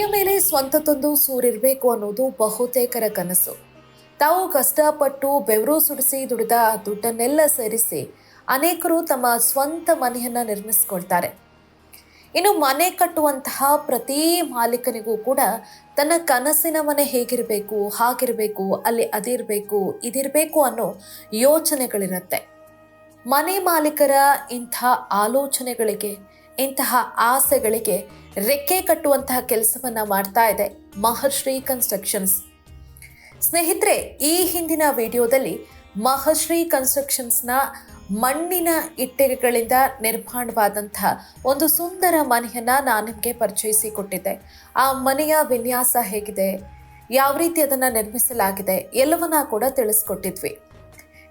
ಮೇಲೆ ಸ್ವಂತದೊಂದು ಸೂರಿರಬೇಕು ಅನ್ನೋದು ಬಹುತೇಕರ ಕನಸು. ತಾವು ಕಷ್ಟಪಟ್ಟು ಬೆವರು ಸುಡಿಸಿ ದುಡಿದ ದುಡ್ಡನ್ನೆಲ್ಲ ಸೇರಿಸಿ ಅನೇಕರು ತಮ್ಮ ಸ್ವಂತ ಮನೆಯನ್ನು ನಿರ್ಮಿಸ್ಕೊಳ್ತಾರೆ. ಇನ್ನು ಮನೆ ಕಟ್ಟುವಂತಹ ಪ್ರತಿ ಮಾಲೀಕನಿಗೂ ಕೂಡ ತನ್ನ ಕನಸಿನ ಮನೆ ಹೇಗಿರಬೇಕು, ಹಾಗಿರಬೇಕು, ಅಲ್ಲಿ ಅದಿರಬೇಕು, ಇದಿರಬೇಕು ಅನ್ನೋ ಯೋಚನೆಗಳಿರುತ್ತೆ. ಮನೆ ಮಾಲೀಕರ ಇಂಥ ಆಲೋಚನೆಗಳಿಗೆ ಇಂತಹ ಆಸೆಗಳಿಗೆ ರೆಕ್ಕೆ ಕಟ್ಟುವಂತಹ ಕೆಲಸವನ್ನ ಮಾಡ್ತಾ ಇದೆ ಮಹರ್ಷಿ ಕನ್ಸ್ಟ್ರಕ್ಷನ್ಸ್. ಸ್ನೇಹಿತರೆ, ಈ ಹಿಂದಿನ ವಿಡಿಯೋದಲ್ಲಿ ಮಹರ್ಷಿ ಕನ್ಸ್ಟ್ರಕ್ಷನ್ಸ್ನ ಮಣ್ಣಿನ ಇಟ್ಟಿಗೆಗಳಿಂದ ನಿರ್ಮಾಣವಾದಂಥ ಒಂದು ಸುಂದರ ಮನೆಯನ್ನ ನಾನು ನಿಮಗೆ ಪರಿಚಯಿಸಿ ಕೊಟ್ಟಿದ್ದೆ. ಆ ಮನೆಯ ವಿನ್ಯಾಸ ಹೇಗಿದೆ? ಯಾವ ರೀತಿ ಅದನ್ನು ನಿರ್ಮಿಸಲಾಗಿದೆ? ಎಲ್ಲವನ್ನ ಕೂಡ ತಿಳಿಸ್ಕೊಟ್ಟಿದ್ವಿ.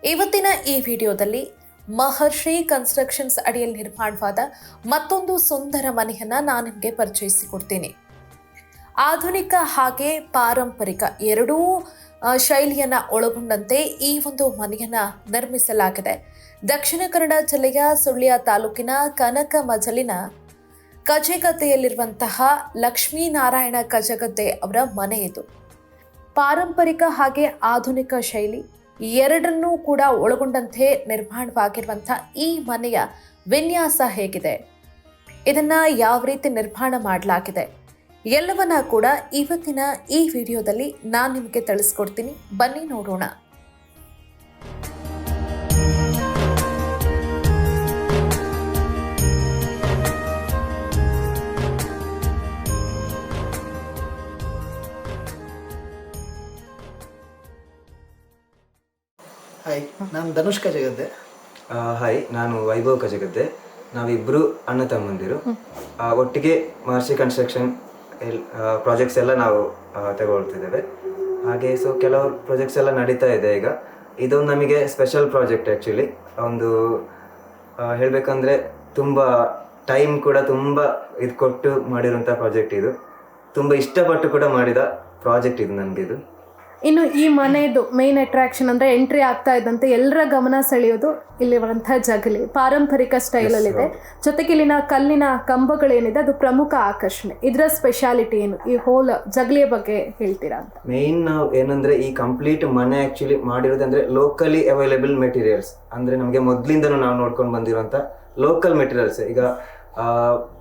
ಇವತ್ತಿನ ಈ ವಿಡಿಯೋದಲ್ಲಿ ಮಹರ್ಷಿ ಕನ್ಸ್ಟ್ರಕ್ಷನ್ಸ್ ಅಡಿಯಲ್ಲಿ ನಿರ್ಮಾಣವಾದ ಮತ್ತೊಂದು ಸುಂದರ ಮನೆಯನ್ನ ನಾನು ನಿಮಗೆ ಪರಿಚಯಿಸಿಕೊಡ್ತೀನಿ. ಆಧುನಿಕ ಹಾಗೆ ಪಾರಂಪರಿಕ ಎರಡೂ ಶೈಲಿಯನ್ನು ಒಳಗೊಂಡಂತೆ ಈ ಒಂದು ಮನೆಯನ್ನು ನಿರ್ಮಿಸಲಾಗಿದೆ. ದಕ್ಷಿಣ ಕನ್ನಡ ಜಿಲ್ಲೆಯ ಸುಳ್ಯ ತಾಲೂಕಿನ ಕನಕ ಮಜಲಿನ ಕಜೆಗದ್ದೆಯಲ್ಲಿರುವಂತಹ ಲಕ್ಷ್ಮೀನಾರಾಯಣ ಕಜಗದ್ದೆ ಅವರ ಮನೆ ಇದು. ಪಾರಂಪರಿಕ ಹಾಗೆ ಆಧುನಿಕ ಶೈಲಿ ಎರಡನ್ನೂ ಕೂಡ ಒಳಗೊಂಡಂತೆ ನಿರ್ಮಾಣವಾಗಿರುವಂತಹ ಈ ಮನೆಯ ವಿನ್ಯಾಸ ಹೇಗಿದೆ. ಇದನ್ನ ಯಾವ ರೀತಿ ನಿರ್ಮಾಣ ಮಾಡಲಾಗಿದೆ ಎಲ್ಲವನ್ನ ಕೂಡ ಇವತ್ತಿನ ಈ ವಿಡಿಯೋದಲ್ಲಿ ನಾನು ನಿಮಗೆ ತಿಳಿಸ್ಕೊಡ್ತೀನಿ. ಬನ್ನಿ ನೋಡೋಣ. ಹಾಯ್ ನಾನು ಧನುಷ್ಕ ಕಜಗದ್ದೆ ಆ, ಹಾಯ್ ನಾನು ವೈಭವ್ ಕಜಗದ್ದೆ ನಾವಿಬ್ಬರು ಅಣ್ಣ ತಮ್ಮಂದಿರು. ಆ, ಒಟ್ಟಿಗೆ ಮಹರ್ಷಿ ಕನ್ಸ್ಟ್ರಕ್ಷನ್ ಎಲ್ ಪ್ರಾಜೆಕ್ಟ್ಸ್ ಎಲ್ಲ ನಾವು ಆ, ತಗೊಳ್ತಿದ್ದೇವೆ. ಹಾಗೆ ಸೊ ಕೆಲವು ಪ್ರಾಜೆಕ್ಟ್ಸ್ ಎಲ್ಲ ನಡೀತಾ ಇದೆ ಈಗ. ಇದೊಂದು ನಮಗೆ ಸ್ಪೆಷಲ್ ಪ್ರಾಜೆಕ್ಟ್ ಆ್ಯಕ್ಚುಲಿ ಒಂದು ಹೇಳಬೇಕಂದ್ರೆ ಹೇಳ್ಬೇಕಂದ್ರೆ ತುಂಬ ಟೈಮ್ ಕೂಡ ತುಂಬ ಇದು ಕೊಟ್ಟು ಮಾಡಿರುವಂಥ ಪ್ರಾಜೆಕ್ಟ್ ಇದು. ತುಂಬ ಇಷ್ಟಪಟ್ಟು ಕೂಡ ಮಾಡಿದ ಪ್ರಾಜೆಕ್ಟ್ ಇದು ನನಗೆ ಇದು. ಇನ್ನು ಈ ಮನೆಯದು ಮೇನ್ ಅಟ್ರಾಕ್ಷನ್ ಅಂದ್ರೆ ಎಂಟ್ರಿ ಆಗ್ತಾ ಇದ್ದಂತೆ ಎಲ್ಲರ ಗಮನ ಸೆಳೆಯೋದು ಇಲ್ಲಿರುವಂಥ ಜಗಲಿ. ಪಾರಂಪರಿಕ ಸ್ಟೈಲಲ್ಲಿದೆ ಜೊತೆಗೆ ಇಲ್ಲಿನ ಕಲ್ಲಿನ ಕಂಬಗಳೇನಿದೆ ಅದು ಪ್ರಮುಖ ಆಕರ್ಷಣೆ. ಇದರ ಸ್ಪೆಷಾಲಿಟಿ ಏನು? ಈ ಹೋಲ್ ಜಗಲಿಯ ಬಗ್ಗೆ ಹೇಳ್ತೀರಾ ಅಂತ. ಮೇನ್ ನಾವು ಏನಂದ್ರೆ ಈ ಕಂಪ್ಲೀಟ್ ಮನೆ ಆಕ್ಚುಲಿ ಮಾಡಿರೋದಂದ್ರೆ ಲೋಕಲಿ ಅವೈಲೇಬಲ್ ಮೆಟೀರಿಯಲ್ಸ್ ಅಂದ್ರೆ ನಮಗೆ ಮೊದ್ಲಿಂದ ನಾವು ನೋಡ್ಕೊಂಡು ಬಂದಿರುವಂತ ಲೋಕಲ್ ಮೆಟೀರಿಯಲ್ಸ್ ಈಗ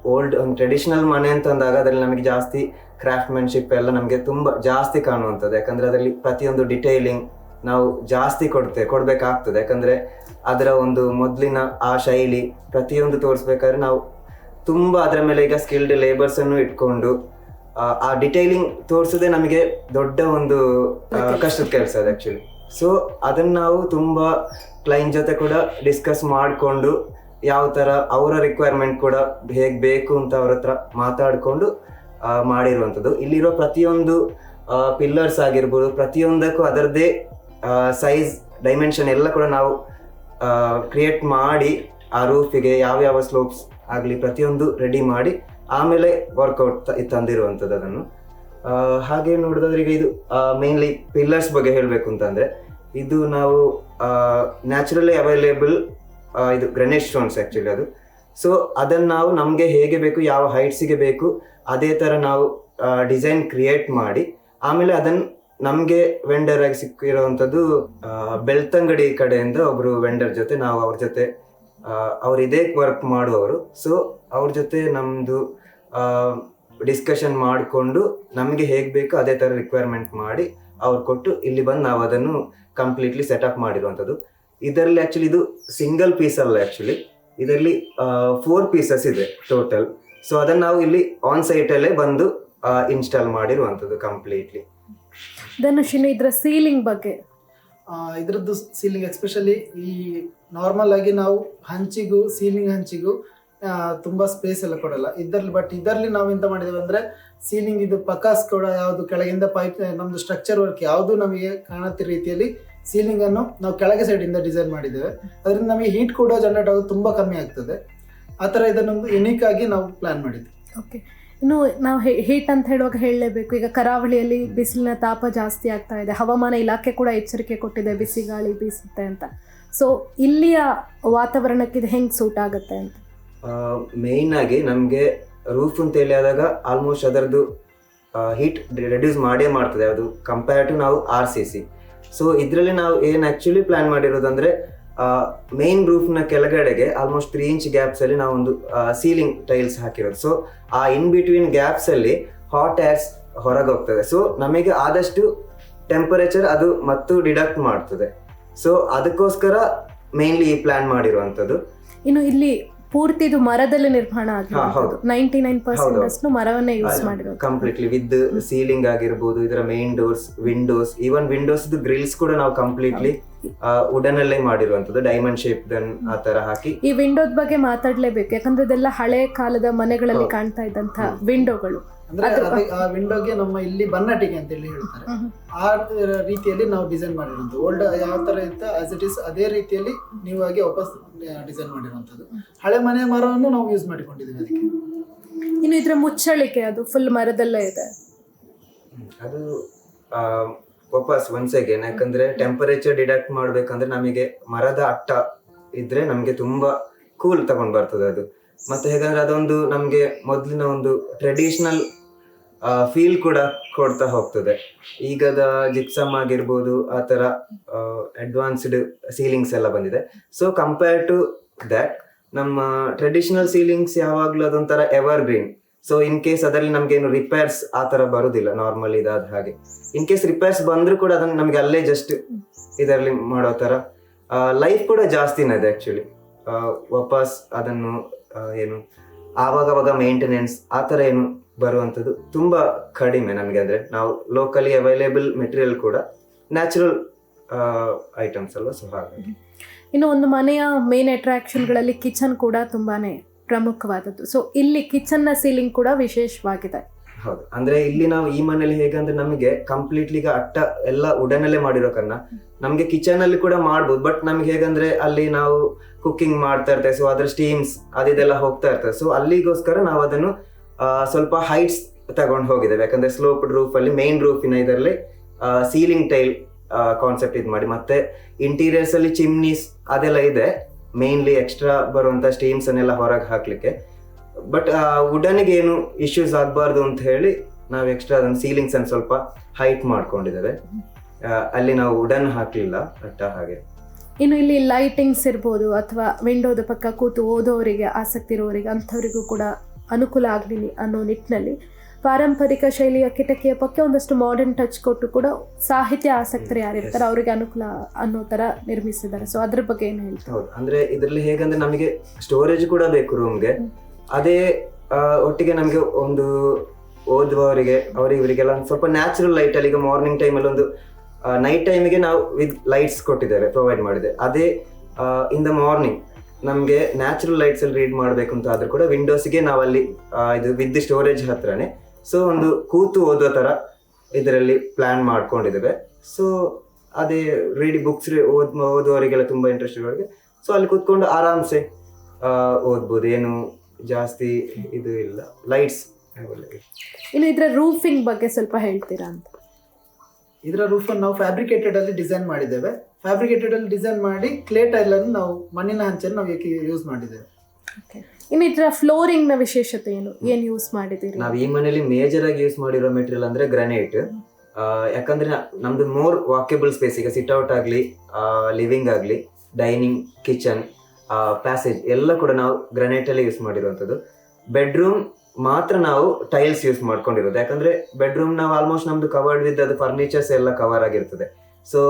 ಓಲ್ಡ್ ಒಂದು ಟ್ರೆಡಿಷನಲ್ ಮನೆ ಅಂತ ಅಂದಾಗ ಅದರಲ್ಲಿ ನಮಗೆ ಜಾಸ್ತಿ ಕ್ರಾಫ್ಟ್ಮೆನ್ಶಿಪ್ ಎಲ್ಲ ನಮಗೆ ತುಂಬ ಜಾಸ್ತಿ ಕಾಣುವಂಥದ್ದು. ಯಾಕಂದರೆ ಅದರಲ್ಲಿ ಪ್ರತಿಯೊಂದು ಡಿಟೇಲಿಂಗ್ ನಾವು ಜಾಸ್ತಿ ಕೊಡ್ತೇವೆ ಕೊಡಬೇಕಾಗ್ತದೆ. ಯಾಕಂದರೆ ಅದರ ಒಂದು ಮೊದಲಿನ ಆ ಶೈಲಿ ಪ್ರತಿಯೊಂದು ತೋರಿಸ್ಬೇಕಾದ್ರೆ ನಾವು ತುಂಬ ಅದರ ಮೇಲೆ ಈಗ ಸ್ಕಿಲ್ಡ್ ಲೇಬರ್ಸನ್ನು ಇಟ್ಕೊಂಡು ಆ, ಡಿಟೈಲಿಂಗ್ ತೋರಿಸೋದೇ ನಮಗೆ ದೊಡ್ಡ ಒಂದು ಕಷ್ಟದ ಕೆಲಸ ಅದು ಆ್ಯಕ್ಚುಲಿ ಸೊ ಅದನ್ನು ನಾವು ತುಂಬ ಕ್ಲೈಂಟ್ ಜೊತೆ ಕೂಡ ಡಿಸ್ಕಸ್ ಮಾಡಿಕೊಂಡು ಯಾವ ತರ ಅವರ ರಿಕ್ವೈರ್ಮೆಂಟ್ ಕೂಡ ಹೇಗ್ ಬೇಕು ಅಂತ ಅವ್ರ ಹತ್ರ ಮಾತಾಡ್ಕೊಂಡು ಮಾಡಿರುವಂಥದ್ದು. ಇಲ್ಲಿರೋ ಪ್ರತಿಯೊಂದು ಪಿಲ್ಲರ್ಸ್ ಆಗಿರ್ಬೋದು, ಪ್ರತಿಯೊಂದಕ್ಕೂ ಅದರದ್ದೇ ಸೈಜ್ ಡೈಮೆನ್ಷನ್ ಎಲ್ಲ ಕೂಡ ನಾವು ಕ್ರಿಯೇಟ್ ಮಾಡಿ, ಆ ರೂಫಿಗೆ ಯಾವ್ಯಾವ ಸ್ಲೋಪ್ಸ್ ಆಗಲಿ ಪ್ರತಿಯೊಂದು ರೆಡಿ ಮಾಡಿ, ಆಮೇಲೆ ವರ್ಕೌಟ್ ತಂದಿರುವಂಥದ್ದು ಅದನ್ನು. ಹಾಗೆ ನೋಡಿದ್ರೆ ಈಗ ಇದು ಮೇನ್ಲಿ ಪಿಲ್ಲರ್ಸ್ ಬಗ್ಗೆ ಹೇಳಬೇಕು ಅಂತಂದರೆ ಇದು ನಾವು ನ್ಯಾಚುರಲಿ ಅವೈಲೇಬಲ್ ಇದು ಗ್ರನೇಟ್ ಸ್ಟೋನ್ಸ್ ಆ್ಯಕ್ಚುಲಿ ಅದು. ಸೊ ಅದನ್ನು ನಾವು ನಮಗೆ ಹೇಗೆ ಬೇಕು, ಯಾವ ಹೈಟ್ಸಿಗೆ ಬೇಕು, ಅದೇ ಥರ ನಾವು ಡಿಸೈನ್ ಕ್ರಿಯೇಟ್ ಮಾಡಿ, ಆಮೇಲೆ ಅದನ್ನು ನಮಗೆ ವೆಂಡರ್ ಆಗಿ ಸಿಕ್ಕಿರೋವಂಥದ್ದು ಬೆಳ್ತಂಗಡಿ ಕಡೆಯಿಂದ ಒಬ್ಬರು ವೆಂಡರ್ ಜೊತೆ ನಾವು ಅವ್ರ ಜೊತೆ ಅವ್ರು ಇದೇ ವರ್ಕ್ ಮಾಡುವವರು. ಸೊ ಅವ್ರ ಜೊತೆ ನಮ್ಮದು ಡಿಸ್ಕಷನ್ ಮಾಡಿಕೊಂಡು ನಮಗೆ ಹೇಗೆ ಬೇಕು ಅದೇ ಥರ ರಿಕ್ವೈರ್ಮೆಂಟ್ ಮಾಡಿ ಅವ್ರು ಕೊಟ್ಟು ಇಲ್ಲಿ ಬಂದು ನಾವು ಅದನ್ನು ಕಂಪ್ಲೀಟ್ಲಿ ಸೆಟಪ್ ಮಾಡಿರುವಂಥದ್ದು. ಇದರಲ್ಲಿ ಆಕ್ಚುಲಿ ಇದು ಸಿಂಗಲ್ ಪೀಸ್ ಅಲ್ಲ ಆಕ್ಚುಲಿ ಇದರಲ್ಲಿ ಫೋರ್ ಪೀಸಸ್ ಇದೆ ಟೋಟಲ್ ಸೊ ಅದನ್ನು ನಾವು ಇಲ್ಲಿ ಆನ್ ಸೈಟ್ ಅಲ್ಲೇ ಬಂದು ಇನ್ಸ್ಟಾಲ್ ಮಾಡಿರುವಂಥದ್ದು ಕಂಪ್ಲೀಟ್ಲಿ ಧನುಷ್ ಇನ್ನು ಇದರ ಸೀಲಿಂಗ್ ಬಗ್ಗೆ. ಇದರದ್ದು ಸೀಲಿಂಗ್ ಎಸ್ಪೆಷಲಿ ಈ ನಾರ್ಮಲ್ ಆಗಿ ನಾವು ಹಂಚಿಗೂ ಸೀಲಿಂಗ್ ಹಂಚಿಗೂ ತುಂಬ ತುಂಬಾ ಸ್ಪೇಸ್ ಎಲ್ಲ ಕೊಡಲ್ಲ. ಇದರಲ್ಲಿ ಬಟ್ ಇದರಲ್ಲಿ ನಾವು ಎಂತ ಮಾಡಿದ್ದೇವೆ ಅಂದ್ರೆ ಸೀಲಿಂಗ್ ಇದು ಪಕಾಸ್ ಕೂಡ ಯಾವುದು ಕೆಳಗಿಂದ ಪೈಪ್ ನಮ್ದು ಸ್ಟ್ರಕ್ಚರ್ ವರ್ಕ್ ಯಾವುದು ನಮಗೆ ಕಾಣತ್ತಿ ರೀತಿಯಲ್ಲಿ ಸೀಲಿಂಗ್ ಅನ್ನು ನಾವು ಕೆಳಗೆ ಸೈಡ್ ಇಂದ ಡಿಸೈನ್ ಮಾಡಿದ್ದೇವೆ. ಅದರಿಂದ ನಮಗೆ ಹೀಟ್ ಕೂಡ ಜನರೇಟ್ ಆಗೋದು ತುಂಬಾ ಕಮ್ಮಿ ಆಗ್ತದೆ. ಆ ಥರ ಇದನ್ನೊಂದು ಯುನೀಕ್ ಆಗಿ ನಾವು ಪ್ಲಾನ್ ಮಾಡಿದ್ವಿ. ಓಕೆ ಇನ್ನು ನಾವು ಹೀಟ್ ಅಂತ ಹೇಳುವಾಗ ಹೇಳಲೇಬೇಕು. ಈಗ ಕರಾವಳಿಯಲ್ಲಿ ಬಿಸಿಲಿನ ತಾಪ ಜಾಸ್ತಿ ಆಗ್ತಾ ಇದೆ. ಹವಾಮಾನ ಇಲಾಖೆ ಕೂಡ ಎಚ್ಚರಿಕೆ ಕೊಟ್ಟಿದೆ ಬಿಸಿ ಗಾಳಿ ಬೀಸುತ್ತೆ ಅಂತ. ಸೊ ಇಲ್ಲಿಯ ವಾತಾವರಣಕ್ಕೆ ಇದು ಹೆಂಗೆ ಸೂಟ್ ಆಗುತ್ತೆ ಅಂತ? ಮೇಯ್ನ್ ಆಗಿ ನಮಗೆ ರೂಫ್ ಅಂತ ಹೇಳಿ ಆದಾಗ ಆಲ್ಮೋಸ್ಟ್ ಅದರದ್ದು ಹೀಟ್ ರೆಡ್ಯೂಸ್ ಮಾಡೇ ಮಾಡ್ತದೆ. ಅದು ಕಂಪೇರ್ ಟು ನಾವು ಆರ್ ಸಿ ಸಿ ಸೊ ಇದರಲ್ಲಿ ನಾವು ಏನು ಆ್ಯಕ್ಚುಲಿ ಪ್ಲ್ಯಾನ್ ಮಾಡಿರೋದಂದ್ರೆ ಮೇನ್ ರೂಫ್ನ ಕೆಳಗಡೆಗೆ ಆಲ್ಮೋಸ್ಟ್ ತ್ರೀ ಇಂಚ್ ಗ್ಯಾಪ್ಸ್ ಅಲ್ಲಿ ನಾವು ಒಂದು ಸೀಲಿಂಗ್ ಟೈಲ್ಸ್ ಹಾಕಿರೋದು. ಸೊ ಆ ಇನ್ ಬಿಟ್ವೀನ್ ಗ್ಯಾಪ್ಸ್ ಅಲ್ಲಿ ಹಾಟ್ ಏರ್ಸ್ ಹೊರಗೆ ಹೋಗ್ತದೆ ಸೊ ನಮಗೆ ಆದಷ್ಟು ಟೆಂಪರೇಚರ್ ಅದು ಮತ್ತು ಡಿಡಕ್ಟ್ ಮಾಡ್ತದೆ. ಸೊ ಅದಕ್ಕೋಸ್ಕರ ಮೇನ್ಲಿ ಈ ಪ್ಲಾನ್ ಮಾಡಿರುವಂಥದ್ದು. ಇನ್ನು ಇಲ್ಲಿ ಪೂರ್ತಿ ಇದು ಮರದಲ್ಲಿ ನಿರ್ಮಾಣ ಆಗಿರೋದು. ನೈಂಟಿ ನೈನ್ ಪರ್ಸೆಂಟ್ ಅಷ್ಟು ಮರವನ್ನೇ ಯೂಸ್ ಮಾಡಿರೋದು. ಕಂಪ್ಲೀಟ್ಲಿ ವಿತ್ ಸೀಲಿಂಗ್ ಆಗಿರ್ಬೋದು ಇದರ main doors windows even windows grills ಕೂಡ ನಾವು ಕಂಪ್ಲೀಟ್ಲಿ ವುಡನ್ ಅಲ್ಲೇ ಮಾಡಿರುವಂತದ್ದು ಡೈಮಂಡ್ ಶೇಪ್ ದನ್ ಆ ತರ ಹಾಕಿ. ಈ ವಿಂಡೋದ ಬಗ್ಗೆ ಮಾತಾಡ್ಲೇಬೇಕು ಯಾಕಂದ್ರೆ ಇದೆಲ್ಲ ಹಳೆ ಕಾಲದ ಮನೆಗಳಲ್ಲಿ ಕಾಣ್ತಾ ಇದ್ದಂತ ವಿಂಡೋಗಳು ಅಂದ್ರೆ ಆ ವಿಂಡೋಗೆ ನಮ್ಮ ಇಲ್ಲಿ ಬನ್ನಟಿಗೆ ಅಂತ ಹೇಳಿ ಹೇಳ್ತಾರೆ ಆ ರೀತಿಯಲ್ಲಿ ನಾವು ಡಿಸೈನ್ ಮಾಡಿರೋದು ಓಲ್ಡ್ ಯಾವ ತರ ಇತ್ತು ಆಸ್ ಇಟ್ ಇಸ್ ಅದೇ ರೀತಿಯಲ್ಲಿ ನೀವು ಆಗಿ ವಾಪಸ್ ಡಿಸೈನ್ ಮಾಡಿರುವಂತದ್ದು ಹಳೆ ಮನೆ ಮರವನ್ನು ನಾವು ಯೂಸ್ ಮಾಡಿಕೊಂಡಿದ್ದೀವಿ ಅದಕ್ಕೆ. ಇನ್ನು ಇದ್ರ ಮುಚ್ಚಳಿಕೆ ಅದು ಫುಲ್ ಮರದಲ್ಲೇ ಇದೆ. ಅದು ಆ, ವಾಪಸ್ ಒನ್ಸ್ ಅಗೇನ್ ಯಾಕಂದ್ರೆ ಟೆಂಪರೇಚರ್ ಡಿಡಕ್ಟ್ ಮಾಡ್ಬೇಕಂದ್ರೆ ನಮಗೆ ಮರದ ಅಟ್ಟ ಇದ್ರೆ ನಮಗೆ ತುಂಬಾ ಕೂಲ್ ತಗೊಂಡ್ ಬರ್ತದೆ ಅದು. ಮತ್ತೆ ಹೇಗಂದ್ರೆ ಅದೊಂದು ನಮ್ಗೆ ಮೊದಲಿನ ಒಂದು ಟ್ರೆಡಿಷನಲ್ ಫೀಲ್ ಕೂಡ ಕೊಡ್ತಾ ಹೋಗ್ತದೆ. ಈಗದ ಜಿಪ್ಸಮ್ ಆಗಿರ್ಬೋದು ಆ ತರ ಅಡ್ವಾನ್ಸ್ಡ್ ಸೀಲಿಂಗ್ಸ್ ಎಲ್ಲ ಬಂದಿದೆ. ಸೊ ಕಂಪೇರ್ ಟು ದಟ್ ನಮ್ಮ ಟ್ರೆಡಿಷನಲ್ ಸೀಲಿಂಗ್ಸ್ ಯಾವಾಗ್ಲೂ ಅದೊಂಥರ evergreen so in case ಅದರಲ್ಲಿ ನಮ್ಗೆ ಏನು ರಿಪೇರ್ಸ್ ಆ ತರ ಬರುದಿಲ್ಲ ನಾರ್ಮಲ್ ಇದಾದ ಹಾಗೆ. ಇನ್ ಕೇಸ್ ರಿಪೇರ್ಸ್ ಬಂದ್ರು ಕೂಡ ಅದನ್ನ ನಮ್ಗೆ ಅಲ್ಲೇ ಜಸ್ಟ್ ಇದರಲ್ಲಿ ಮಾಡೋ ತರ ಲೈಫ್ ಕೂಡ ಜಾಸ್ತಿನೇ ಇದೆ ಆಕ್ಚುಲಿ ವಾಪಸ್ ಅದನ್ನು ಏನು ಆವಾಗವಾಗ ಮೇಂಟೆನೆನ್ಸ್ ಆ ತರ ಏನು ಬರುವಂಥದ್ದು ತುಂಬಾ ಕಡಿಮೆ ನಮಗೆ ಅಂದ್ರೆ ನಾವು ಲೋಕಲಿ ಅವೈಲೇಬಲ್ ಮೆಟೀರಿಯಲ್ ಕೂಡ ನ್ಯಾಚುರಲ್ ಐಟಮ್ಸ್ ಅಲ್ವಾ ಸೊ ಹಾಗಾಗಿ. ಇನ್ನು ಒಂದು ಮನೆಯ ಮೇನ್ ಅಟ್ರಾಕ್ಷನ್ಗಳಲ್ಲಿ ಕಿಚನ್ ಕೂಡ ತುಂಬಾನೇ ಪ್ರಮುಖವಾದದ್ದು. ಸೊ ಇಲ್ಲಿ ಕಿಚನ್ನ ಸೀಲಿಂಗ್ ಕೂಡ ವಿಶೇಷವಾಗಿದೆ. ಹೌದು. ಅಂದ್ರೆ ಇಲ್ಲಿ ನಾವು ಈ ಮನೆಯಲ್ಲಿ ಹೇಗಂದ್ರೆ ನಮಗೆ ಕಂಪ್ಲೀಟ್ಲಿ ಈಗ ಅಟ್ಟ ಎಲ್ಲ ಉಡನಲ್ಲೇ ಮಾಡಿರೋ ಕಾರಣ ನಮ್ಗೆ ಕಿಚನ್ ಅಲ್ಲಿ ಕೂಡ ಮಾಡ್ಬೋದು. ಬಟ್ ನಮ್ಗೆ ಹೇಗಂದ್ರೆ ಅಲ್ಲಿ ನಾವು ಕುಕ್ಕಿಂಗ್ ಮಾಡ್ತಾ ಇರ್ತೇವೆ. ಸೊ ಅದ್ರ ಸ್ಟೀಮ್ಸ್ ಅದಿದೆಲ್ಲ ಹೋಗ್ತಾ ಇರ್ತದೆ. ಸೊ ಅಲ್ಲಿಗೋಸ್ಕರ ನಾವು ಅದನ್ನು ಸ್ವಲ್ಪ ಹೈಟ್ಸ್ ತಗೊಂಡು ಹೋಗಿದ್ದೇವೆ. ಯಾಕಂದ್ರೆ ಸ್ಲೋಪ್ಡ್ ರೂಫ್ ಅಲ್ಲಿ ಮೇನ್ ರೂಫಿನ ಇದರಲ್ಲಿ ಸೀಲಿಂಗ್ ಟೈಲ್ ಕಾನ್ಸೆಪ್ಟ್ ಇದು ಮಾಡಿ ಮತ್ತೆ ಇಂಟೀರಿಯರ್ಸ್ ಅಲ್ಲಿ ಚಿಮ್ನೀಸ್ ಅದೆಲ್ಲ ಇದೆ. ಮೇನ್ಲಿ ಎಕ್ಸ್ಟ್ರಾ ಬರುವಂಥ ಸ್ಟೀಮ್ಸ್ ಅನ್ನೆಲ್ಲ ಹೊರಗೆ ಹಾಕ್ಲಿಕ್ಕೆ. ಬಟ್ ವುಡನ್ಗೆ ಏನು ಇಶ್ಯೂಸ್ ಆಗಬಾರ್ದು ಅಂತ ಹೇಳಿ ನಾವು ಎಕ್ಸ್ಟ್ರಾ ಅದನ್ನ ಸೀಲಿಂಗ್ಸ್ ಅನ್ನು ಸ್ವಲ್ಪ ಹೈಟ್ ಮಾಡ್ಕೊಂಡಿದ್ದೇವೆ. ಅಲ್ಲಿ ನಾವು ವುಡನ್ ಹಾಕ್ಲಿಲ್ಲ ಅಟ್ಟ ಹಾಗೆ. ಇನ್ನು ಇಲ್ಲಿ ಲೈಟಿಂಗ್ಸ್ ಇರ್ಬೋದು ಅಥವಾ ವಿಂಡೋದ ಪಕ್ಕ ಕೂತು ಓದೋರಿಗೆ ಆಸಕ್ತಿ ಇರೋರಿಗೆ ಅಂಥವರಿಗೂ ಕೂಡ ಅನುಕೂಲ ಆಗಲಿ ಅನ್ನೋ ನಿಟ್ಟಿನಲ್ಲಿ ಪಾರಂಪರಿಕ ಶೈಲಿಯ ಕಿಟಕಿಯ ಪಕ್ಕ ಒಂದಷ್ಟು ಮಾಡರ್ನ್ ಟಚ್ ಕೊಟ್ಟು ಕೂಡ ಸಾಹಿತ್ಯ ಆಸಕ್ತರು ಯಾರಿರ್ತಾರೆ ಅವರಿಗೆ ಅನುಕೂಲ ಅನ್ನೋ ತರ ನಿರ್ಮಿಸಿದ್ದಾರೆ. ಸೊ ಅದ್ರ ಬಗ್ಗೆ ಏನು ಹೇಳ್ತಾರೆ? ಹೌದು. ಅಂದ್ರೆ ಇದರಲ್ಲಿ ಹೇಗಂದ್ರೆ ನಮಗೆ ಸ್ಟೋರೇಜ್ ಕೂಡ ಬೇಕು ರೂಮ್ಗೆ ಅದೇ ಒಟ್ಟಿಗೆ ನಮಗೆ ಒಂದು ಓದುವವರಿಗೆ ಅವರಿಗೆ ಇವರಿಗೆಲ್ಲ ಸ್ವಲ್ಪ ನ್ಯಾಚುರಲ್ ಲೈಟ್ ಅಲ್ಲಿ ಈಗ ಮಾರ್ನಿಂಗ್ ಟೈಮಲ್ಲಿ ಒಂದು ನೈಟ್ ಟೈಮಿಗೆ ನಾವು ವಿತ್ ಲೈಟ್ಸ್ ಕೊಟ್ಟಿದ್ದೇವೆ ಪ್ರೊವೈಡ್ ಮಾಡಿದೆ ಅದೇ ಇನ್ ದ ಮಾರ್ನಿಂಗ್ ನಮಗೆ ನ್ಯಾಚುರಲ್ ಲೈಟ್ಸ್ ಅಲ್ಲಿ ರೀಡ್ ಮಾಡಬೇಕು ಅಂತ ಆದ್ರೂ ಕೂಡ ವಿಂಡೋಸ್ಗೆ ನಾವಲ್ಲಿ ಇದು ವಿದ್ ಸ್ಟೋರೇಜ್ ಹತ್ರನೇ ಸೊ ಒಂದು ಕೂತು ಓದೋ ತರ ಇದರಲ್ಲಿ ಪ್ಲಾನ್ ಮಾಡ್ಕೊಂಡಿದ್ದೇವೆ. ಸೊ ಅದೇ ರೀಡಿ ಬುಕ್ಸ್ ಓದ್ ಓದುವವರಿಗೆಲ್ಲ ತುಂಬಾ ಇಂಟ್ರೆಸ್ಟ್ ಇರೋರಿಗೆ ಸೊ ಅಲ್ಲಿ ಕೂತ್ಕೊಂಡು ಆರಾಮ್ಸೆ ಓದ್ಬೋದು. ಏನು ಜಾಸ್ತಿ ಇದು ಇಲ್ಲ. ಲೈಟ್ಸ್ ಇನ್ನು ಇದರ ರೂಫಿಂಗ್ ಬಗ್ಗೆ ಸ್ವಲ್ಪ ಹೇಳ್ತೀರಾ ಅಂತ? ಇದರ ರೂಫ್ ಅನ್ನು ನಾವು ಫ್ಯಾಬ್ರಿಕೇಟೆಡ್ ಅಲ್ಲಿ ಡಿಸೈನ್ ಮಾಡಿದ್ದೇವೆ. ಫ್ಯಾಬ್ರಿಕೇಟೆಡ್ ಅಲ್ಲಿ ಡಿಸೈನ್ ಮಾಡಿ ಕ್ಲೇ ಟೈಲ್ ಅನ್ನು ನಾವು ಮಣ್ಣಿನ ಹಂಚನ್ನು ನಾವು ಏಕೆ ಯೂಸ್ ಮಾಡಿದ್ದೇವೆ. ಇನ್ನು ಇದರ ಫ್ಲೋರಿಂಗ್ನ ವಿಶೇಷತೆ ಏನು? ಏನ್ ಯೂಸ್ ಮಾಡಿದ್ದೀರಿ? ನಾವು ಈ ಮನೆಯಲ್ಲಿ ಮೇಜರ್ ಆಗಿ ಯೂಸ್ ಮಾಡಿರೋ ಮೆಟೀರಿಯಲ್ ಅಂದ್ರೆ ಗ್ರಾನೈಟ್ ಯಾಕಂದ್ರೆ ನಮ್ದು ಮೋರ್ ವಾಕೇಬಲ್ ಸ್ಪೇಸ್ ಈಗ ಸಿಟ್ ಔಟ್ ಆಗ್ಲಿ ಲಿವಿಂಗ್ ಆಗ್ಲಿ ಡೈನಿಂಗ್ ಕಿಚನ್ ಪ್ಯಾಸೇಜ್ ಎಲ್ಲ ಕೂಡ ನಾವು ಗ್ರಾನೈಟ್ ಅಲ್ಲಿ ಯೂಸ್ ಮಾಡಿರುವಂತದ್ದು ಬೆಡ್ರೂಮ್ ಮಾತ್ರ ನಾವು ಟೈಲ್ಸ್ ಯೂಸ್ ಮಾಡ್ಕೊಂಡಿರೋದು. ಯಾಕಂದ್ರೆ ಬೆಡ್ರೂಮ್ ನಾವು ಆಲ್ಮೋಸ್ಟ್ ನಮ್ದು ಕವರ್ಡ್ ವಿತ್ ಅದು ಫರ್ನಿಚರ್ಸ್ ಎಲ್ಲ ಕವರ್ ಆಗಿರ್ತದೆ. ಸೊ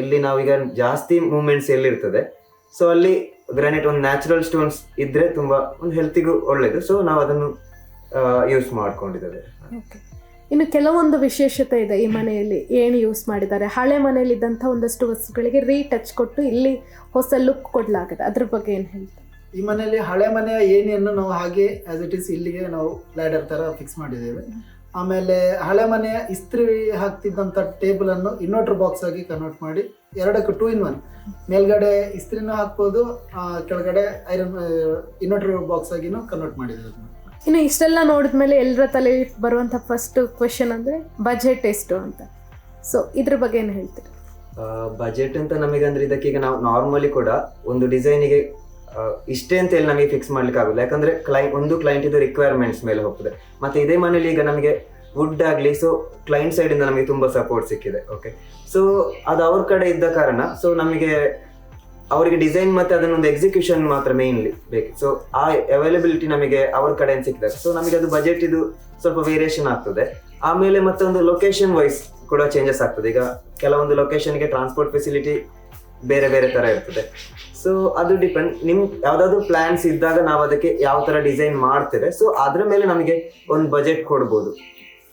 ಎಲ್ಲಿ ನಾವೀಗ ಜಾಸ್ತಿ ಮೂವ್ಮೆಂಟ್ಸ್ ಎಲ್ಲಿರ್ತದೆ ಸೊ ಅಲ್ಲಿ ಗ್ರಾನೈಟ್ ಒಂದು ನ್ಯಾಚುರಲ್ ಸ್ಟೋನ್ಸ್ ಇದ್ರೆ ತುಂಬಾ ಒಂದು ಹೆಲ್ತಿಗೂ ಒಳ್ಳೇದು. ಸೊ ನಾವು ಅದನ್ನು ಯೂಸ್ ಮಾಡ್ಕೊಂಡಿದ್ದೇವೆ. ಇನ್ನು ಕೆಲವೊಂದು ವಿಶೇಷತೆ ಇದೆ ಈ ಮನೆಯಲ್ಲಿ. ಏನು ಯೂಸ್ ಮಾಡಿದ್ದಾರೆ. ಹಳೆ ಮನೆಯಲ್ಲಿ ಇದ್ದಂಥ ಒಂದಷ್ಟು ವಸ್ತುಗಳಿಗೆ ರೀಟಚ್ ಕೊಟ್ಟು ಇಲ್ಲಿ ಹೊಸ ಲುಕ್ ಕೊಡಲಾಗಿದೆ. ಅದ್ರ ಬಗ್ಗೆ ಏನು ಹೇಳ್ತಾರೆ? ಈ ಮನೆಯಲ್ಲಿ ಹಳೆ ಮನೆಯ ಏಣಿಯನ್ನು ನಾವು ಹಾಗೆ ಆಸ್ ಇಟ್ ಇಸ್ ಇಲ್ಲಿಗೆ ನಾವು ಲ್ಯಾಡರ್ ತರ ಫಿಕ್ಸ್ ಮಾಡಿದ್ದೇವೆ. ಆಮೇಲೆ ಹಳೆ ಮನೆಯ ಇಸ್ತ್ರಿ ಹಾಕ್ತಿದ್ದಂಥ ಟೇಬಲ್ ಅನ್ನು ಇನ್ವರ್ಟರ್ ಬಾಕ್ಸ್ ಆಗಿ ಕನ್ವರ್ಟ್ ಮಾಡಿ ಎರಡಕ್ಕೆ ಟೂ ಇನ್ ಒನ್ ಮೇಲ್ಗಡೆ ಇಸ್ತ್ರಿನೂ ಹಾಕ್ಬೋದು ಕೆಳಗಡೆ ಐರನ್ ಇನ್ವರ್ಟರ್ ಬಾಕ್ಸ್ ಆಗಿನೂ ಕನ್ವರ್ಟ್ ಮಾಡಿದ್ರು. ಇನ್ನು ಇಷ್ಟೆಲ್ಲ ನೋಡಿದ್ಮೇಲೆ ಎಲ್ಲರ ತಲೆ ಬರುವಂಥ ಫಸ್ಟ್ ಕ್ವೆಶನ್ ಅಂದರೆ ಬಜೆಟ್ ಎಷ್ಟು ಅಂತ. ಸೊ ಇದ್ರ ಬಗ್ಗೆ ಏನು ಹೇಳ್ತೀರಿ? ಬಜೆಟ್ ಅಂತ ನಮಗೆ ಅಂದ್ರೆ ಇದಕ್ಕೆ ಈಗ ನಾವು ನಾರ್ಮಲಿ ಕೂಡ ಒಂದು ಡಿಸೈನಿಗೆ ಇಷ್ಟೇ ಅಂತ ಹೇಳಿ ನಮಗೆ ಫಿಕ್ಸ್ ಮಾಡ್ಲಿಕ್ಕೆ ಆಗುದಿಲ್ಲ. ಯಾಕಂದ್ರೆ ಕ್ಲೈ, ಒಂದು ಕ್ಲೈಂಟ್ ಇದು ರಿಕ್ವೈರ್ಮೆಂಟ್ಸ್ ಮೇಲೆ ಹೋಗ್ತದೆ. ಮತ್ತೆ ಇದೇ ಮನೇಲಿ ಈಗ ನಮಗೆ ವುಡ್ ಆಗಲಿ ಸೊ ಕ್ಲೈಂಟ್ ಸೈಡಿಂದ ನಮಗೆ ತುಂಬ ಸಪೋರ್ಟ್ ಸಿಕ್ಕಿದೆ ಓಕೆ ಸೊ ಅದು ಅವ್ರ ಕಡೆ ಇದ್ದ ಕಾರಣ ಸೊ ನಮಗೆ ಅವರಿಗೆ ಡಿಸೈನ್ ಮತ್ತೆ ಅದನ್ನೊಂದು ಎಕ್ಸಿಕ್ಯೂಷನ್ ಮಾತ್ರ ಮೇನ್ಲಿ ಬೇಕು. ಸೊ ಆ ಅವೈಲಬಿಲಿಟಿ ನಮಗೆ ಅವ್ರ ಕಡೆಯಿಂದ ಸಿಕ್ಕಿದೆ. ಸೊ ನಮಗೆ ಅದು ಬಜೆಟ್ ಇದು ಸ್ವಲ್ಪ ವೇರಿಯೇಷನ್ ಆಗ್ತದೆ. ಆಮೇಲೆ ಮತ್ತೊಂದು ಲೊಕೇಶನ್ ವೈಸ್ ಕೂಡ ಚೇಂಜಸ್ ಆಗ್ತದೆ. ಈಗ ಕೆಲವೊಂದು ಲೊಕೇಶನ್ಗೆ ಟ್ರಾನ್ಸ್ಪೋರ್ಟ್ ಫೆಸಿಲಿಟಿ ಬೇರೆ ಬೇರೆ ತರ ಇರ್ತದೆ. ಸೊ ಅದು ಡಿಪೆಂಡ್ ನಿಮ್ ಯಾವ್ದಾದ್ರು ಪ್ಲಾನ್ಸ್ ಇದ್ದಾಗ ನಾವು ಅದಕ್ಕೆ ಯಾವ ತರ ಡಿಸೈನ್ ಮಾಡ್ತೇವೆ. ಸೊ ಅದ್ರ ಮೇಲೆ ನಮಗೆ ಒಂದು ಬಜೆಟ್ ಕೊಡ್ಬೋದು.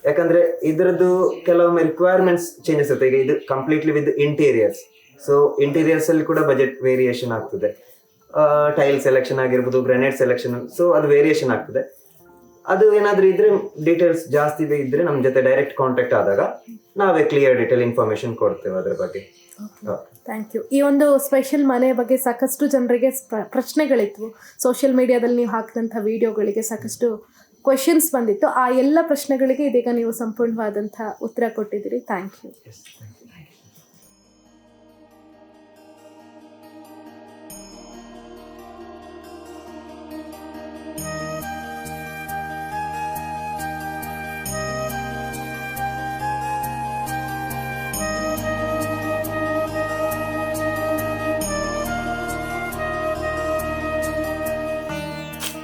ಯಾಕಂದ್ರೆ ಇದರದ್ದು ಕೆಲವೊಮ್ಮೆ ರಿಕ್ವೈರ್ಮೆಂಟ್ಸ್ ಚೇಂಜ್ ಇರ್ತದೆ ಈಗ ಇದು completely with interiors so interiors ಅಲ್ಲಿ ಕೂಡ ಬಜೆಟ್ ವೇರಿಯೇಷನ್ ಆಗ್ತದೆ. ಟೈಲ್ ಸೆಲೆಕ್ಷನ್ ಆಗಿರ್ಬೋದು ಗ್ರೆನೇಡ್ ಸೆಲೆಕ್ಷನ್ ಸೊ ಅದು ವೇರಿಯೇಷನ್ ಆಗ್ತದೆ. ಅದು ಏನಾದ್ರೂ ಇದ್ರೆ ಡೀಟೇಲ್ಸ್ ಜಾಸ್ತಿ ಇದ್ರೆ ನಮ್ಮ ಜೊತೆ ಡೈರೆಕ್ಟ್ ಕಾಂಟ್ಯಾಕ್ಟ್ ಆದಾಗ ನಾವೇ ಕ್ಲಿಯರ್ ಡೀಟೇಲ್ ಇನ್ಫಾರ್ಮೇಶನ್ ಕೊಡ್ತೇವೆ ಅದ್ರ ಬಗ್ಗೆ. ಥ್ಯಾಂಕ್ ಯು ಈ ಒಂದು ಸ್ಪೆಷಲ್ ಮನೆಯ ಬಗ್ಗೆ ಸಾಕಷ್ಟು ಜನರಿಗೆ ಪ್ರಶ್ನೆಗಳಿತ್ತು ಸೋಷಿಯಲ್ ಮೀಡಿಯಾದಲ್ಲಿ ನೀವು ಹಾಕಿದಂಥ ವಿಡಿಯೋಗಳಿಗೆ ಸಾಕಷ್ಟು ಕ್ವೆಶನ್ಸ್ ಬಂದಿತ್ತು. ಆ ಎಲ್ಲ ಪ್ರಶ್ನೆಗಳಿಗೆ ಇದೀಗ ನೀವು ಸಂಪೂರ್ಣವಾದಂಥ ಉತ್ತರ ಕೊಟ್ಟಿದ್ದೀರಿ. ಥ್ಯಾಂಕ್ ಯು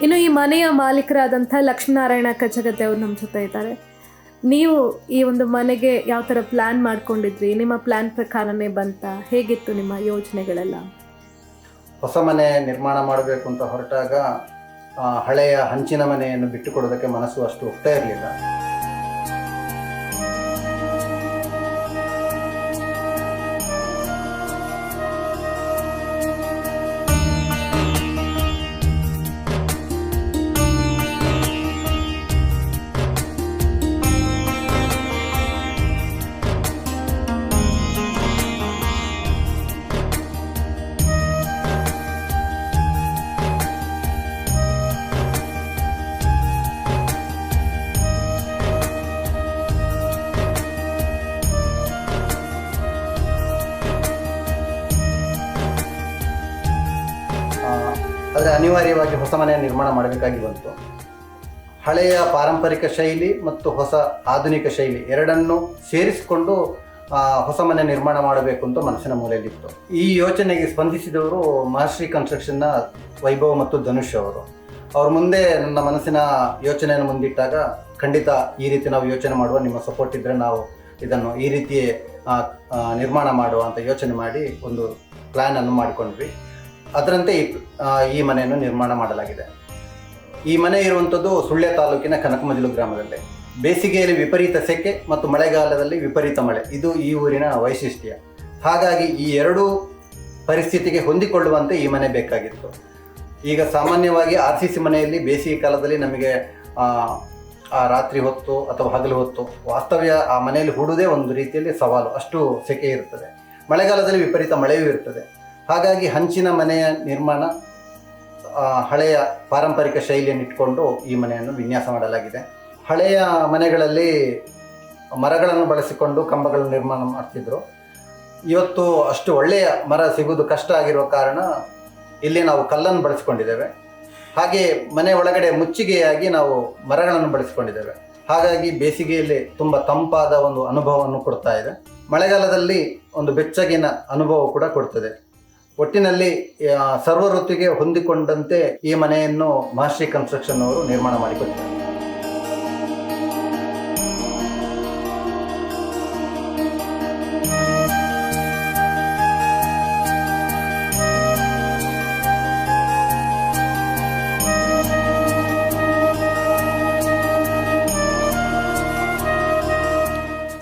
ಇನ್ನು ಈ ಮನೆಯ ಮಾಲೀಕರಾದಂಥ ಲಕ್ಷ್ಮೀನಾರಾಯಣ ಕಚಗತೆ ಅವರು ನಮ್ಮ ಜೊತೆ ಇದ್ದಾರೆ. ನೀವು ಈ ಒಂದು ಮನೆಗೆ ಯಾವ ಥರ ಪ್ಲ್ಯಾನ್ ಮಾಡ್ಕೊಂಡಿದ್ರಿ? ನಿಮ್ಮ ಪ್ಲ್ಯಾನ್ ಪ್ರಕಾರನೇ ಬಂತ? ಹೇಗಿತ್ತು ನಿಮ್ಮ ಯೋಜನೆಗಳೆಲ್ಲ? ಹೊಸ ಮನೆ ನಿರ್ಮಾಣ ಮಾಡಬೇಕು ಅಂತ ಹೊರಟಾಗ ಹಳೆಯ ಹಂಚಿನ ಮನೆಯನ್ನು ಬಿಟ್ಟುಕೊಡೋದಕ್ಕೆ ಮನಸ್ಸು ಅಷ್ಟು ಒಪ್ತಾ ಇರಲಿಲ್ಲ. ಆದರೆ ಅನಿವಾರ್ಯವಾಗಿ ಹೊಸ ಮನೆ ನಿರ್ಮಾಣ ಮಾಡಬೇಕಾಗಿ ಬಂತು. ಹಳೆಯ ಪಾರಂಪರಿಕ ಶೈಲಿ ಮತ್ತು ಹೊಸ ಆಧುನಿಕ ಶೈಲಿ ಎರಡನ್ನು ಸೇರಿಸಿಕೊಂಡು ಹೊಸ ಮನೆ ನಿರ್ಮಾಣ ಮಾಡಬೇಕು ಅಂತ ಮನಸ್ಸಿನ ಮೂಲೆಯಲ್ಲಿತ್ತು. ಈ ಯೋಚನೆಗೆ ಸ್ಪಂದಿಸಿದವರು ಮಹರ್ಷಿ ಕನ್ಸ್ಟ್ರಕ್ಷನ್ನ ವೈಭವ ಮತ್ತು ಧನುಷ್ ಅವರು. ಅವ್ರ ಮುಂದೆ ನನ್ನ ಮನಸ್ಸಿನ ಯೋಚನೆಯನ್ನು ಮುಂದಿಟ್ಟಾಗ ಖಂಡಿತ ಈ ರೀತಿ ನಾವು ಯೋಚನೆ ಮಾಡುವ ನಿಮ್ಮ ಸಪೋರ್ಟ್ ಇದ್ದರೆ ನಾವು ಇದನ್ನು ಈ ರೀತಿ ಆ, ಆ, ನಿರ್ಮಾಣ ಮಾಡುವ ಅಂತ ಯೋಚನೆ ಮಾಡಿ ಒಂದು ಪ್ಲ್ಯಾನನ್ನು ಮಾಡಿಕೊಂಡ್ವಿ. ಅದರಂತೆ ಈ ಮನೆಯನ್ನು ನಿರ್ಮಾಣ ಮಾಡಲಾಗಿದೆ. ಈ ಮನೆ ಇರುವಂಥದ್ದು ಸುಳ್ಯ ತಾಲೂಕಿನ ಕನಕಮಜಲು ಗ್ರಾಮದಲ್ಲಿ. ಬೇಸಿಗೆಯಲ್ಲಿ ವಿಪರೀತ ಸೆಕೆ ಮತ್ತು ಮಳೆಗಾಲದಲ್ಲಿ ವಿಪರೀತ ಮಳೆ. ಇದು ಈ ಊರಿನ ವೈಶಿಷ್ಟ್ಯ. ಹಾಗಾಗಿ ಈ ಎರಡೂ ಪರಿಸ್ಥಿತಿಗೆ ಹೊಂದಿಕೊಳ್ಳುವಂತೆ ಈ ಮನೆ ಬೇಕಾಗಿತ್ತು. ಈಗ ಸಾಮಾನ್ಯವಾಗಿ ಆರ್ ಸಿ ಸಿ ಮನೆಯಲ್ಲಿ ಬೇಸಿಗೆ ಕಾಲದಲ್ಲಿ ನಮಗೆ ಆ, ರಾತ್ರಿ ಹೊತ್ತು ಅಥವಾ ಹಗಲು ಹೊತ್ತು ವಾಸ್ತವ್ಯ ಆ ಮನೆಯಲ್ಲಿ ಹೂಡುವುದೇ ಒಂದು ರೀತಿಯಲ್ಲಿ ಸವಾಲು. ಅಷ್ಟು ಸೆಕೆ ಇರುತ್ತದೆ ಮಳೆಗಾಲದಲ್ಲಿ ವಿಪರೀತ ಮಳೆಯೂ ಇರ್ತದೆ. ಹಾಗಾಗಿ ಹಂಚಿನ ಮನೆಯ ನಿರ್ಮಾಣ ಹಳೆಯ ಪಾರಂಪರಿಕ ಶೈಲಿಯನ್ನು ಇಟ್ಕೊಂಡು ಈ ಮನೆಯನ್ನು ವಿನ್ಯಾಸ ಮಾಡಲಾಗಿದೆ. ಹಳೆಯ ಮನೆಗಳಲ್ಲಿ ಮರಗಳನ್ನು ಬಳಸಿಕೊಂಡು ಕಂಬಗಳನ್ನು ನಿರ್ಮಾಣ ಮಾಡ್ತಿದ್ರು. ಇವತ್ತು ಅಷ್ಟು ಒಳ್ಳೆಯ ಮರ ಸಿಗುವುದು ಕಷ್ಟ ಆಗಿರುವ ಕಾರಣ ಇಲ್ಲಿ ನಾವು ಕಲ್ಲನ್ನು ಬಳಸಿಕೊಂಡಿದ್ದೇವೆ. ಹಾಗೆ ಮನೆ ಒಳಗಡೆ ಮುಚ್ಚಿಗೆಯಾಗಿ ನಾವು ಮರಗಳನ್ನು ಬಳಸಿಕೊಂಡಿದ್ದೇವೆ. ಹಾಗಾಗಿ ಬೇಸಿಗೆಯಲ್ಲಿ ತುಂಬ ತಂಪಾದ ಒಂದು ಅನುಭವವನ್ನು ಕೊಡ್ತಾ ಇದೆ. ಮಳೆಗಾಲದಲ್ಲಿ ಒಂದು ಬೆಚ್ಚಗಿನ ಅನುಭವ ಕೂಡ ಕೊಡ್ತದೆ. ಒಟ್ಟಿನಲ್ಲಿ ಸರ್ವ ಋತುಗೆ ಹೊಂದಿಕೊಂಡಂತೆ ಈ ಮನೆಯನ್ನು ಮಹರ್ಷಿ ಕನ್ಸ್ಟ್ರಕ್ಷನ್ ಅವರು ನಿರ್ಮಾಣ ಮಾಡಿಕೊಟ್ಟಿದ್ದಾರೆ.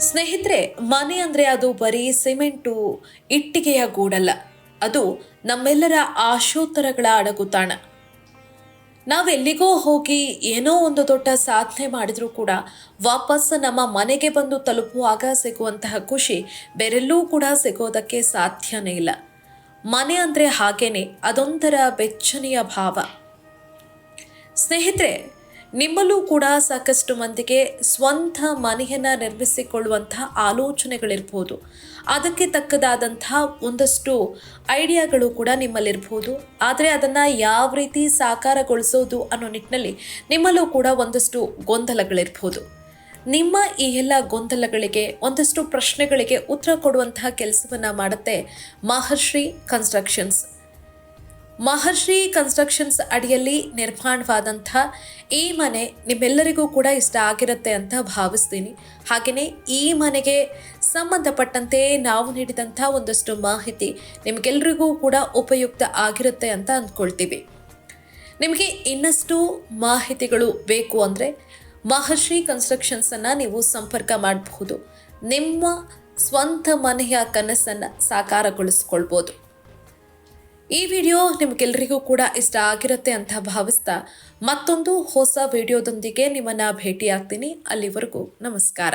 ಸ್ನೇಹಿತರೆ, ಮನೆ ಅಂದರೆ ಅದು ಬರೀ ಸಿಮೆಂಟು, ಇಟ್ಟಿಗೆಯ ಗೂಡಲ್ಲ. ಅದು ನಮ್ಮೆಲ್ಲರ ಆಶೋತ್ತರಗಳ ಅಡಗುತಾಣ ನಾವೆಲ್ಲಿಗೋ ಹೋಗಿ ಏನೋ ಒಂದು ದೊಡ್ಡ ಸಾಧನೆ ಮಾಡಿದರೂ ಕೂಡ ವಾಪಸ್ ನಮ್ಮ ಮನೆಗೆ ಬಂದು ತಲುಪುವಾಗ ಸಿಗುವಂತಹ ಖುಷಿ ಬೇರೆಲ್ಲೂ ಕೂಡ ಸಿಗೋದಕ್ಕೆ ಸಾಧ್ಯನೇ ಇಲ್ಲ. ಮನೆ ಅಂದರೆ ಹಾಗೇನೆ ಅದೊಂಥರ ಬೆಚ್ಚನೆಯ ಭಾವ. ಸ್ನೇಹಿತರೆ, ನಿಮ್ಮಲ್ಲೂ ಕೂಡ ಸಾಕಷ್ಟು ಮಂದಿಗೆ ಸ್ವಂತ ಮನೆಯನ್ನು ನಿರ್ಮಿಸಿಕೊಳ್ಳುವಂತಹ ಆಲೋಚನೆಗಳಿರ್ಬೋದು. ಅದಕ್ಕೆ ತಕ್ಕದಾದಂತಹ ಒಂದಷ್ಟು ಐಡಿಯಾಗಳು ಕೂಡ ನಿಮ್ಮಲ್ಲಿರ್ಬೋದು. ಆದರೆ ಅದನ್ನು ಯಾವ ರೀತಿ ಸಾಕಾರಗೊಳಿಸೋದು ಅನ್ನೋ ನಿಟ್ಟಿನಲ್ಲಿ ನಿಮ್ಮಲ್ಲೂ ಕೂಡ ಒಂದಷ್ಟು ಗೊಂದಲಗಳಿರ್ಬೋದು. ನಿಮ್ಮ ಈ ಎಲ್ಲ ಗೊಂದಲಗಳಿಗೆ, ಒಂದಷ್ಟು ಪ್ರಶ್ನೆಗಳಿಗೆ ಉತ್ತರ ಕೊಡುವಂತಹ ಕೆಲಸವನ್ನು ಮಾಡುತ್ತೆ ಮಹರ್ಷಿ ಕನ್ಸ್ಟ್ರಕ್ಷನ್ಸ್. ಮಹರ್ಷಿ ಕನ್ಸ್ಟ್ರಕ್ಷನ್ಸ್ ಅಡಿಯಲ್ಲಿ ನಿರ್ಮಾಣವಾದಂಥ ಈ ಮನೆ ನಿಮ್ಮೆಲ್ಲರಿಗೂ ಕೂಡ ಇಷ್ಟ ಆಗಿರುತ್ತೆ ಅಂತ ಭಾವಿಸ್ತೀನಿ. ಹಾಗೆಯೇ ಈ ಮನೆಗೆ ಸಂಬಂಧಪಟ್ಟಂತೆ ನಾವು ನೀಡಿದಂಥ ಒಂದಷ್ಟು ಮಾಹಿತಿ ನಿಮಗೆಲ್ಲರಿಗೂ ಕೂಡ ಉಪಯುಕ್ತ ಆಗಿರುತ್ತೆ ಅಂತ ಅಂದ್ಕೊಳ್ತೀವಿ. ನಿಮಗೆ ಇನ್ನಷ್ಟು ಮಾಹಿತಿಗಳು ಬೇಕು ಅಂದರೆ ಮಹರ್ಷಿ ಕನ್ಸ್ಟ್ರಕ್ಷನ್ಸನ್ನು ನೀವು ಸಂಪರ್ಕ ಮಾಡಬಹುದು. ನಿಮ್ಮ ಸ್ವಂತ ಮನೆಯ ಕನಸನ್ನು ಸಾಕಾರಗೊಳಿಸ್ಕೊಳ್ಬೋದು. ಈ ವಿಡಿಯೋ ನಿಮಗೆಲ್ಲರಿಗೂ ಕೂಡ ಇಷ್ಟ ಆಗಿರುತ್ತೆ ಅಂತ ಭಾವಿಸ್ತಾ ಮತ್ತೊಂದು ಹೊಸ ವಿಡಿಯೋದೊಂದಿಗೆ ನಿಮ್ಮನ್ನು ಭೇಟಿಯಾಗ್ತೀನಿ. ಅಲ್ಲಿವರೆಗೂ ನಮಸ್ಕಾರ.